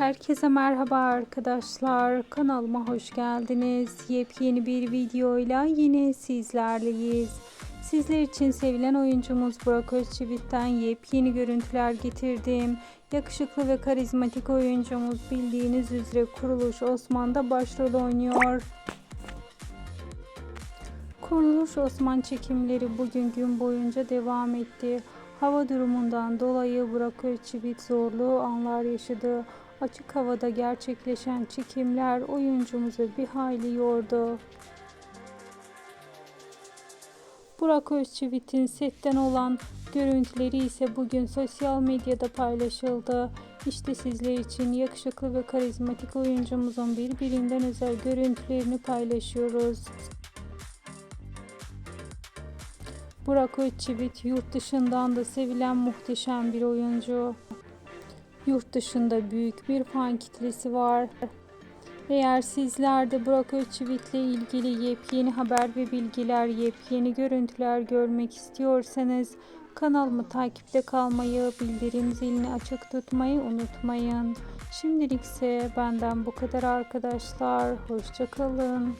Herkese merhaba arkadaşlar. Kanalıma hoş geldiniz. Yepyeni bir videoyla yine sizlerleyiz. Sizler için sevilen oyuncumuz Burak Özçivit'ten yepyeni görüntüler getirdim. Yakışıklı ve karizmatik oyuncumuz bildiğiniz üzere Kuruluş Osman'da başrol oynuyor. Kuruluş Osman çekimleri bugün gün boyunca devam etti. Hava durumundan dolayı Burak Özçivit zorlu anlar yaşadı. Açık havada gerçekleşen çekimler oyuncumuzu bir hayli yordu. Burak Özçivit'in setten olan görüntüleri ise bugün sosyal medyada paylaşıldı. İşte sizler için yakışıklı ve karizmatik oyuncumuzun birbirinden özel görüntülerini paylaşıyoruz. Burak Özçivit yurt dışından da sevilen muhteşem bir oyuncu. Yurt dışında büyük bir fan kitlesi var. Eğer sizler de Burak Özçivit ile ilgili yepyeni haber ve bilgiler, yepyeni görüntüler görmek istiyorsanız kanalımı takipte kalmayı, bildirim zilini açık tutmayı unutmayın. Şimdilik ise benden bu kadar arkadaşlar. Hoşçakalın.